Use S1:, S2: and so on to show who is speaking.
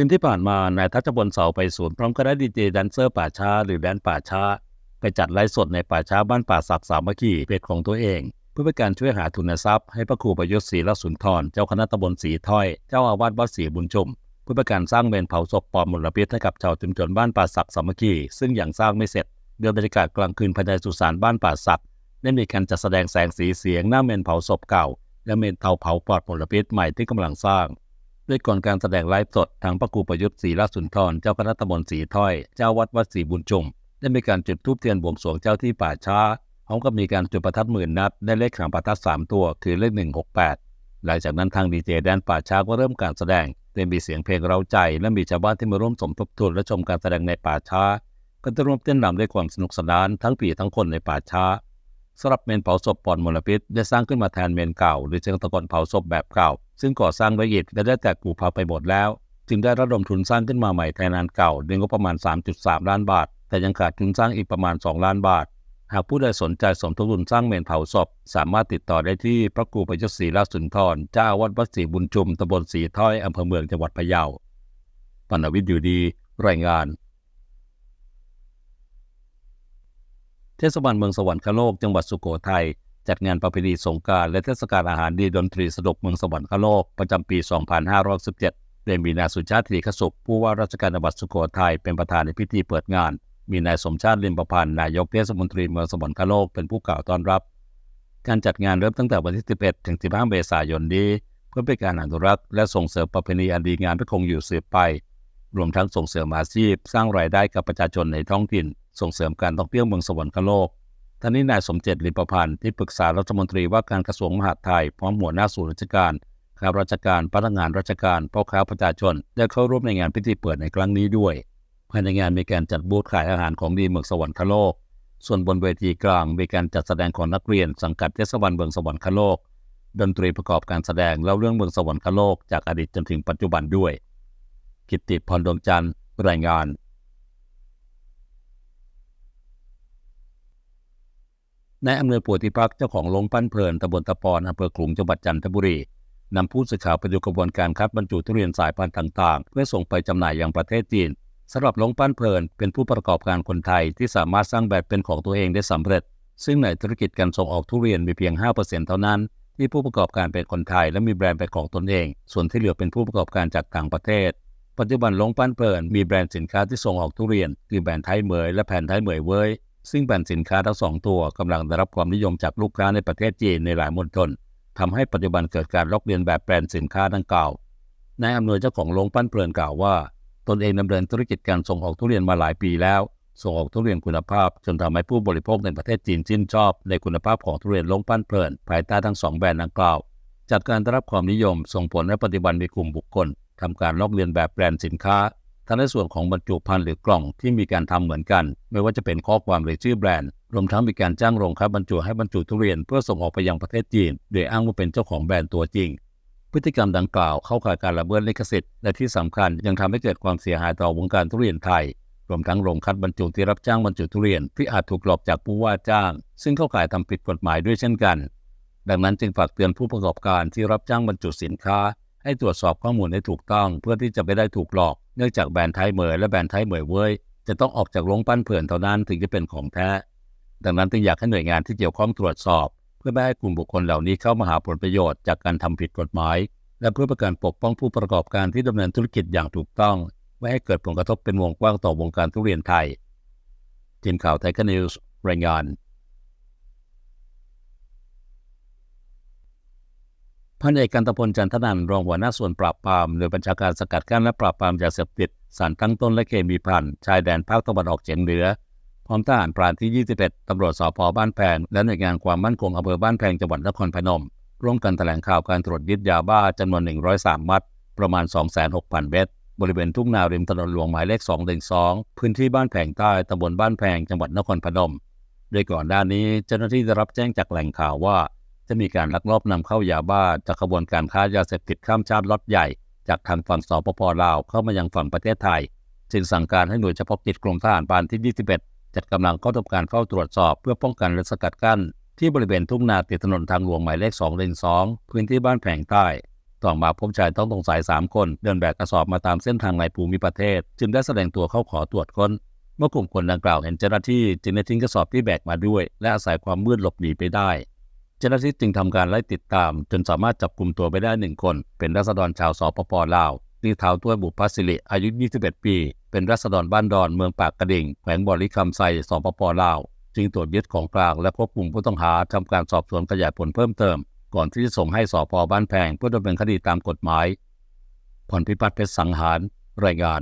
S1: คืนที่ผ่านมานายทัชบลเสาไปสวนพร้อมคณะดีเจแดนเซอร์ป่าช้าหรือแดนป่าช้า ไปจัดไลฟ์สดในป่าช้าบ้านป่าศักสามัคคีเพจของตัวเอง เพื่อเป็นการช่วยหาทุนทรัพย์ให้พระครูประยุทธ์ศรีละสุนทรเจ้าคณะตำบลศรีถ้อย เจ้าอาวาสวัดศรีบุญชุมเพื่อเป็นการสร้างเมนเผาศพปลอมมลพิษให้กับชาวชุมชนบ้านป่าศักสามัคคีซึ่งยังสร้างไม่เสร็จเดือนบรรยากาศกลางคืนภายในสุสานบ้านป่าศักได้มีการจัดแสดงแสงสีเสียงหน้าเมนเผาศพเก่า และเมนเตาเผาปลอดมลพิษใหม่ที่กำลังสร้าง ด้วยก่อนการแสดงไลฟ์สดทางพระครูประยุทธ์ศรีราชสุนทร เจ้าคณะตำบลศรีถ้อย เจ้าวัดวัดศรีบุญจุม ได้มีการจุดธูปเทียนบวงสรวงเจ้าที่ป่าช้าพร้อมกับมีการจุดประทัดหมื่นนัด ได้เลขหางประทัดสามตัว คือเลขหนึ่งหกแปดหลังจากนั้นทางดีเจแดนป่าช้าก็เริ่มการแสดงโดยมีเสียงเพลงเราใจ และมีชาวบ้านที่มาร่วมสมทบทุนและชมการแสดงในป่าช้า ก็จะร่วมเต้นรำด้วยความสนุกสนานทั้งปีทั้งคนในป่าช้า สำหรับเมนเผาศพปลอดมลพิษได้สร้างขึ้นมาแทนเมนเก่า หรือเชิงตะกอนเผาศพแบบเก่า ซึ่งก่อสร้างไว้อิฐและได้แตกกูเผาไปหมดแล้ว จึงได้ระดมทุนสร้างขึ้นมาใหม่แทนอันเก่าด้วยงบประมาณ 3.3 ล้านบาท แต่ยังขาดทุนสร้างอีกประมาณ 2 ล้านบาท หากผู้ใดสนใจสมทบทุนสร้างเมนเผาศพ สามารถติดต่อได้ที่พระครูประยุทธ์ศรีราชสุนทรเจ้าอาวัดวัดศรีบุญชุมตำบลศรีถ้อยอำเภอเมืองจังหวัดพะเยาปนวิทย์อยู่ดี รายงาน เทศบาลเมืองสวรรคโลกจังหวัดสุโขทัยจัดงานประเพณีสงการและเทศกาลอาหารดีดนตรีสนุกเมืองสวรรคโลกประจำปี 2517โดยมีนายสุชาติธีขสุขผู้ว่าราชการจังหวัดสุโขทัยเป็นประธานในพิธีเปิดงาน มีนายสมชาติลิมประพันธ์นายกเทศมนตรีเมืองสวรรคโลกเป็นผู้กล่าวต้อนรับ การจัดงานเริ่มตั้งแต่วันที่ 11 ถึง 15 เมษายนนี้ เพื่อเป็นการอนุรักษ์และส่งเสริมประเพณีอันดีงามที่คงอยู่สืบไป รวมทั้งส่งเสริมอาชีพ สร้างรายได้กับประชาชนในท้องถิ่น ส่งเสริมการท่องเที่ยวเมืองสวรรคโลกท่านนี้นายสมเจตลิปพันธ์ที่ปรึกษารัฐมนตรีว่าการกระทรวงมหาดไทยพร้อมหัวหน้าส่วนราชการข้าราชการพนักงานราชการพ่อค้าประชาชนได้เข้าร่วมในงานพิธีเปิดในครั้งนี้ด้วยภายในงานมีการจัดบูธขายอาหารของดีเมืองสวรรคโลก ส่วนบนเวทีกลางมีการจัดแสดงของนักเรียนสังกัดเทศบาลเมืองสวรรคโลก ดนตรีประกอบการแสดงเล่าเรื่องเมืองสวรรคโลกจากอดีตจนถึงปัจจุบันด้วย กิตติพรดวงจันทร์รายงาน นายอำนวยปวติพักเจ้าของโรงปั้นเพลินตำบลตะปอนอำเภอขลุงจังหวัดจันทบุรีนำผู้สื่อข่าวไปดูกระบวนการคัดบรรจุทุเรียนสายพันธุ์ต่างๆ เพื่อส่งไปจำหน่ายยังประเทศจีนสำหรับโรงปั้นเพลินเป็นผู้ประกอบการคนไทยที่สามารถสร้างแบบเป็นของตัวเองได้สำเร็จ ซึ่งในธุรกิจการส่งออกทุเรียนมีเพียง 5%เท่านั้น ที่ผู้ประกอบการเป็นคนไทยและมีแบรนด์เป็นของตนเอง ส่วนที่เหลือเป็นผู้ประกอบการจากต่างประเทศ ปัจจุบันโรงปั้นเพลินมีแบรนด์สินค้าที่ส่งออกทุเรียนคือแบรนด์ไทยเหมยและแผ่นไทยเหมยเว้ย ซึ่งแบรนด์สินค้าทั้งสองตัวกำลังได้รับความนิยมจากลูกค้าในประเทศจีนในหลายมณฑลทำให้ปัจจุบันเกิดการลอกเลียนแบบแบรนด์สินค้าดังกล่าวนายอำนวยเจ้าของโรงปั้นเพลินกล่าวว่า ตนเองดำเนินธุรกิจการส่งออกทุเรียนมาหลายปีแล้ว ส่งออกทุเรียนคุณภาพ จนทำให้ผู้บริโภคในประเทศจีนชื่นชอบ ในคุณภาพของทุเรียนโรงปั้นเพลินภายใต้ทั้งสองแบรนด์ดังกล่าวจากการได้รับความนิยม ส่งผลให้ปัจจุบันมีกลุ่มบุคคลทำการลอกเลียนแบบแบรนด์สินค้า ทั้งในส่วนของบรรจุภัณฑ์หรือกล่องที่มีการทำเหมือนกัน ไม่ว่าจะเป็นข้อความหรือชื่อแบรนด์ รวมทั้งมีการจ้างโรงค้าบรรจุให้บรรจุทุเรียนเพื่อส่งออกไปยังประเทศจีน โดยอ้างว่าเป็นเจ้าของแบรนด์ตัวจริง พฤติกรรมดังกล่าวเข้าข่ายการละเมิดลิขสิทธิ์และที่สำคัญยังทำให้เกิดความเสียหายต่อวงการทุเรียนไทย รวมทั้งโรงคัดบรรจุที่รับจ้างบรรจุทุเรียนที่อาจถูกหลอกจากผู้ว่าจ้าง ซึ่งเข้าข่ายทำผิดกฎหมายด้วยเช่นกัน ดังนั้นจึงฝากเตือนผู้ประกอบการที่รับจ้างบรรจุสินค้า ให้ตรวจสอบข้อมูลให้ถูกต้อง เพื่อที่จะไม่ได้ถูกหลอก เนื่องจากแบรนด์ไทยเหมยและแบรนด์ไทยเหมยเว้ยจะต้องออกจากโรงปั้นเผื่อนเท่านั้นถึงจะเป็นของแท้ ดังนั้นจึงอยากให้หน่วยงานที่เกี่ยวข้องตรวจสอบ เพื่อไม่ให้กลุ่มบุคคลเหล่านี้เข้ามาหาผลประโยชน์จากการทำผิดกฎหมาย และเพื่อประการปกป้องผู้ประกอบการที่ดำเนินธุรกิจอย่างถูกต้อง ไม่ให้เกิดผลกระทบเป็นวงกว้างต่อวงการทุเรียนไทยทีมข่าวไทยคนิวส์รายงาน พันเอกกันตพลจันทนันรองหัวหน้าส่วนปราบปรามหน่วยบัญชาการสกัดกั้นและปราบปรามยาเสพติดสารตั้งต้นและเคมีพันชายแดนภาคตะวันออกเฉียงเหนือ พร้อมทหารพรานที่ 21 ตำรวจสพบ้านแพง และหน่วยงานความมั่นคงอำเภอบ้านแพงจังหวัดนครพนม ร่วมกันแถลงข่าวการตรวจยึดยาบ้าจำนวน 103 มัด ประมาณ 26,000เม็ดบริเวณทุ่งนาริมถนนหลวงหมายเลข 212 พื้นที่บ้านแพงใต้ตำบลบ้านแพงจังหวัดนครพนม โดยก่อนหน้านี้เจ้าหน้าที่ได้รับแจ้งจากแหล่งข่าวว่า จะมีการลักลอบนำเข้ายาบ้าจากขบวนการค้ายาเสพติดข้ามชาติล็อตใหญ่ จากทางฝั่งสปปลาวเข้ามายังฝั่งประเทศไทย จึงสั่งการให้หน่วยเฉพาะกิจกรมทหารพรานที่ 21 จัดกำลังเข้าทำการเฝ้าตรวจสอบเพื่อป้องกันและสกัดกั้น ที่บริเวณทุ่งนาติดถนนทางหลวงหมายเลข2เลน2พื้นที่บ้านแผงใต้ต่อมาพบชายต้องสงสัย 3 คน เดินแบกกระสอบมาตามเส้นทางในภูมิประเทศ จึงได้แสดงตัวเข้าขอตรวจค้น เมื่อกลุ่มคนดังกล่าวเห็นเจ้าหน้าที่ จึงได้ทิ้งกระสอบที่แบกมาด้วย และอาศัยความมืดหลบหนีไปได้ เจ้าหน้าที่จึงทำการไล่ติดตาม จนสามารถจับกลุ่มตัวไปได้หนึ่งคน เป็นรัษฎรชาวสปปลาวที่เท้าตัวบุพสิริอายุ 21 ปี เป็นรัษฎรบ้านดอนเมืองปากกระดิ่งแขวงบริคำไซสปปลาวจึงตรวจยึดของกลางและควบคุมผู้ต้องหาทำการสอบสวนขยายผลเพิ่มเติม ก่อนที่จะส่งให้สพบ้านแพงเพื่อดำเนินคดีตามกฎหมายพรพิพัฒน์เพชรสังหารรายงาน